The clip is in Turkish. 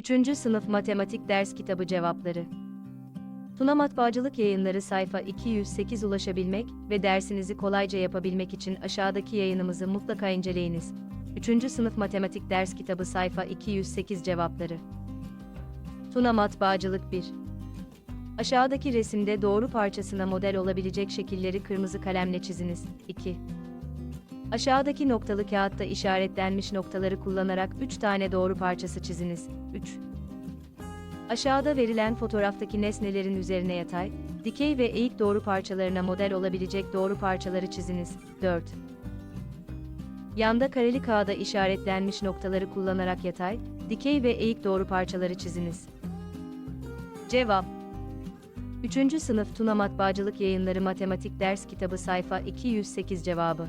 3. Sınıf Matematik Ders Kitabı Cevapları Tuna Matbaacılık Yayınları sayfa 208 ulaşabilmek ve dersinizi kolayca yapabilmek için aşağıdaki yayınımızı mutlaka inceleyiniz. 3. Sınıf Matematik Ders Kitabı sayfa 208 cevapları Tuna Matbaacılık 1 Aşağıdaki resimde doğru parçasına model olabilecek şekilleri kırmızı kalemle çiziniz. 2. Aşağıdaki noktalı kağıtta işaretlenmiş noktaları kullanarak 3 tane doğru parçası çiziniz. 3. Aşağıda verilen fotoğraftaki nesnelerin üzerine yatay, dikey ve eğik doğru parçalarına model olabilecek doğru parçaları çiziniz. 4. Yanda kareli kağıda işaretlenmiş noktaları kullanarak yatay, dikey ve eğik doğru parçaları çiziniz. Cevap 3. Sınıf Tuna Matbaacılık Yayınları Matematik Ders Kitabı sayfa 208 cevabı